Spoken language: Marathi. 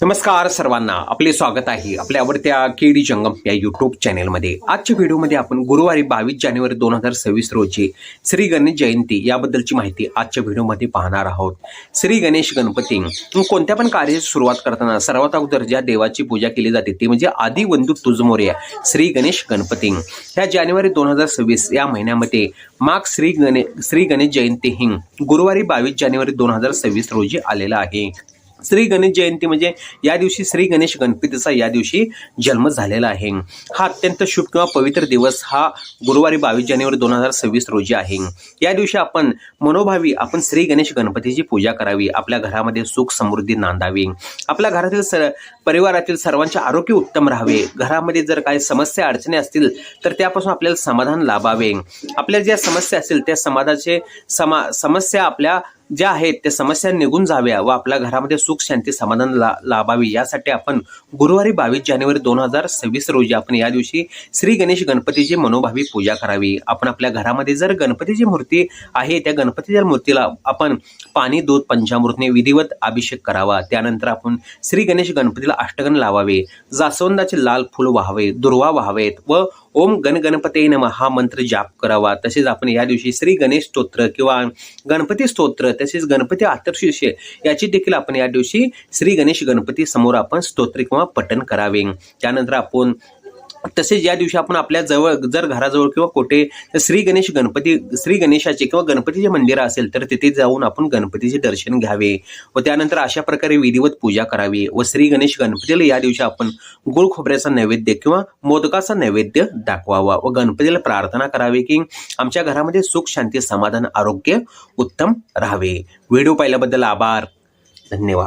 नमस्कार सर्वांना आपले स्वागत आहे आपल्या आवडत्या केडी जंगम या युट्यूब चॅनेलमध्ये आजच्या व्हिडिओमध्ये आपण गुरुवारी बावीस जानेवारी दोन हजार सव्वीस रोजी श्री गणेश जयंती याबद्दलची माहिती आजच्या व्हिडिओमध्ये पाहणार आहोत. श्री गणेश गणपती कोणत्या पण कार्याची सुरुवात करताना सर्वात अगोदर ज्या देवाची पूजा केली जाते ती म्हणजे आदी वंदू श्री गणेश गणपती. ह्या जानेवारी दोन हजार सव्वीस या महिन्यामध्ये माग श्री गणे श्री गणेश जयंती ही गुरुवारी बावीस जानेवारी दोन हजार सव्वीस रोजी आलेला आहे. श्री गणेश जयंती म्हणजे या दिवशी श्री गणेश गणपतीचा या दिवशी जन्म झालेला आहे. हा अत्यंत शुभ किंवा पवित्र दिवस हा गुरुवारी बावीस जानेवारी दोन हजार सव्वीस रोजी आहे. या दिवशी आपण मनोभावी आपण श्री गणेश गणपतीची पूजा करावी आपल्या घरामध्ये सुख समृद्धी नांदावी आपल्या घरातील सर परिवारातील सर्वांचे आरोग्य उत्तम राहावे घरामध्ये जर काही समस्या अडचणी असतील तर त्यापासून आपल्याला समाधान लाभावे. आपल्या ज्या समस्या असतील त्या समाजाचे समा समस्या आपल्या ज्या आहेत त्या समस्या निघून जाव्या व आपल्या घरामध्ये सुख शांती समाधान ला लाभावी. यासाठी आपण गुरुवारी बावीस जानेवारी दोन हजार सव्वीस रोजी आपण या दिवशी श्री गणेश गणपतीची मनोभावी पूजा करावी. आपण आपल्या घरामध्ये जर गणपतीची मूर्ती आहे त्या गणपतीच्या मूर्तीला आपण पाणी दूध पंचामृतने विधिवत अभिषेक करावा. त्यानंतर आपण श्री गणेश गणपतीला अष्टगण लावावे. जास्वंदाचे लाल फुल व्हावे दुर्वा व्हावेत व ओम गणगणपते नम हा मंत्र जाप करावा. तसेच आपण या दिवशी श्री गणेश स्तोत्र किंवा गणपती स्तोत्र तसेच गणपती आतर्शीष याची देखील आपण या दिवशी श्री गणेश गणपती समोर आपण स्तोत्र किंवा पठण करावे. त्यानंतर आपण तसेच या दिवशी आपण आपल्या जवळ जर घराजवळ किंवा कोठे श्री गणेश गणपती श्री गणेशाचे किंवा गणपतीचे मंदिर असेल तर तिथे जाऊन आपण गणपतीचे दर्शन घ्यावे व त्यानंतर अशा प्रकारे विधिवत पूजा करावी व श्री गणेश गणपतीला या दिवशी आपण गुळ खोबऱ्याचा नैवेद्य किंवा मोदकाचा नैवेद्य दाखवावा व गणपतीला प्रार्थना करावी की आमच्या घरामध्ये सुख शांती समाधान आरोग्य उत्तम राहावे. व्हिडिओ पाहिल्याबद्दल आभार. धन्यवाद.